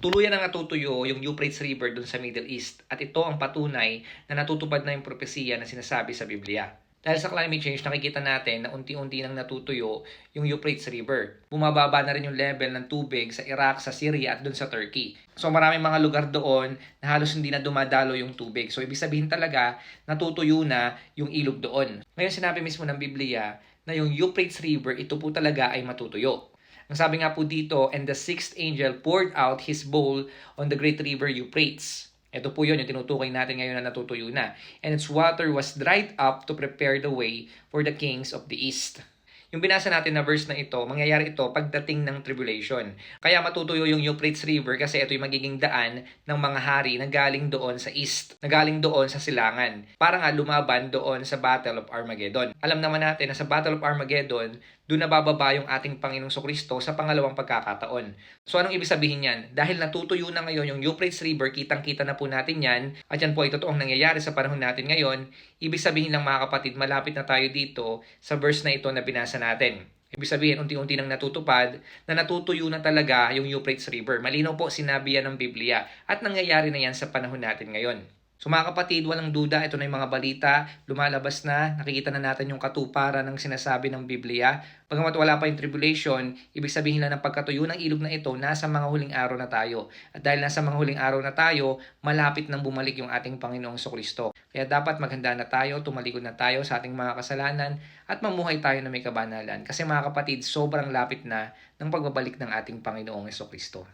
Tuluyan ang natutuyo yung Euphrates River dun sa Middle East at ito ang patunay na natutupad na yung propesiya na sinasabi sa Biblia. Dahil sa climate change, nakikita natin na unti-unti nang natutuyo yung Euphrates River. Bumababa na rin yung level ng tubig sa Iraq, sa Syria at dun sa Turkey. So maraming mga lugar doon na halos hindi na dumadalo yung tubig. So ibig sabihin talaga, natutuyo na yung ilog doon. Ngayon sinabi mismo ng Biblia na yung Euphrates River, ito po talaga ay matutuyo. Ang sabi nga po dito, and the sixth angel poured out his bowl on the great river Euphrates. Ito po yun, yung tinutukoy natin ngayon na natutuyo na. And its water was dried up to prepare the way for the kings of the east. Yung binasa natin na verse na ito, mangyayari ito pagdating ng tribulation. Kaya matutuyo yung Euphrates River kasi ito yung magiging daan ng mga hari na galing doon sa east, na galing doon sa silangan. Para nga lumaban doon sa Battle of Armageddon. Alam naman natin na sa Battle of Armageddon, doon nabababa yung ating Panginoong Kristo sa pangalawang pagkakataon. So anong ibig sabihin yan? Dahil natutuyo na ngayon yung Euphrates River, kitang-kita na po natin yan, at yan po ay totoong nangyayari sa panahon natin ngayon, ibig sabihin lang mga kapatid, malapit na tayo dito sa verse na ito na binasa natin. Ibig sabihin, unti-unti nang natutupad na natutuyo na talaga yung Euphrates River. Malinaw po sinabi yan ng Biblia at nangyayari na yan sa panahon natin ngayon. So mga kapatid, walang duda, ito na yung mga balita, lumalabas na, nakikita na natin yung katuparan ng sinasabi ng Biblia. Pagamat wala pa yung tribulation, ibig sabihin lang ng pagkatuyo ng ilog na ito, nasa mga huling araw na tayo. At dahil nasa mga huling araw na tayo, malapit nang bumalik yung ating Panginoong Kristo. Kaya dapat maghanda na tayo, tumalikod na tayo sa ating mga kasalanan, at mamuhay tayo na may kabanalan. Kasi mga kapatid, sobrang lapit na ng pagbabalik ng ating Panginoong Kristo.